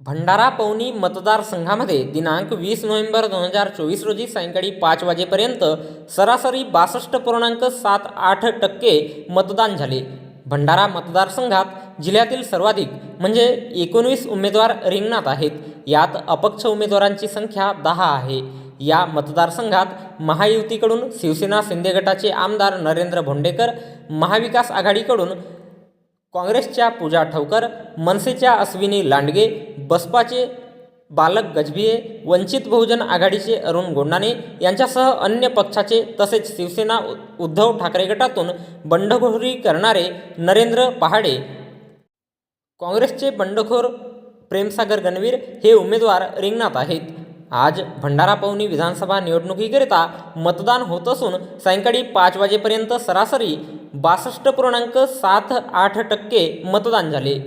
भंडारा पवनी मतदारसंघामध्ये दिनांक वीस नोव्हेंबर दोन हजार चोवीस रोजी सायंकाळी पाच वाजेपर्यंत सरासरी बासष्ट पूर्णांक सात आठ टक्के मतदान झाले. भंडारा मतदारसंघात जिल्ह्यातील सर्वाधिक म्हणजे एकोणवीस उमेदवार रिंगणात आहेत. यात अपक्ष उमेदवारांची संख्या दहा आहे. या मतदारसंघात महायुतीकडून शिवसेना शिंदे गटाचे आमदार नरेंद्र भोंडेकर महाविकास आघाडीकडून काँग्रेसच्या पूजा ठवकर मनसेच्या अश्विनी लांडगे बसपाचे बालक गजभिये वंचित बहुजन आघाडीचे अरुण गोंडाने यांच्यासह अन्य पक्षाचे तसेच शिवसेना उद्धव ठाकरे गटातून बंडखोरी करणारे नरेंद्र पहाडे काँग्रेसचे बंडखोर प्रेमसागर गणवीर हे उमेदवार रिंगणात आहेत. आज भंडारा पवनी विधानसभा निवडणुकीकरिता मतदान होत असून सायंकाळी पाच वाजेपर्यंत सरासरी बासष्ट पूर्णांक सात आठ टक्के मतदान झाले.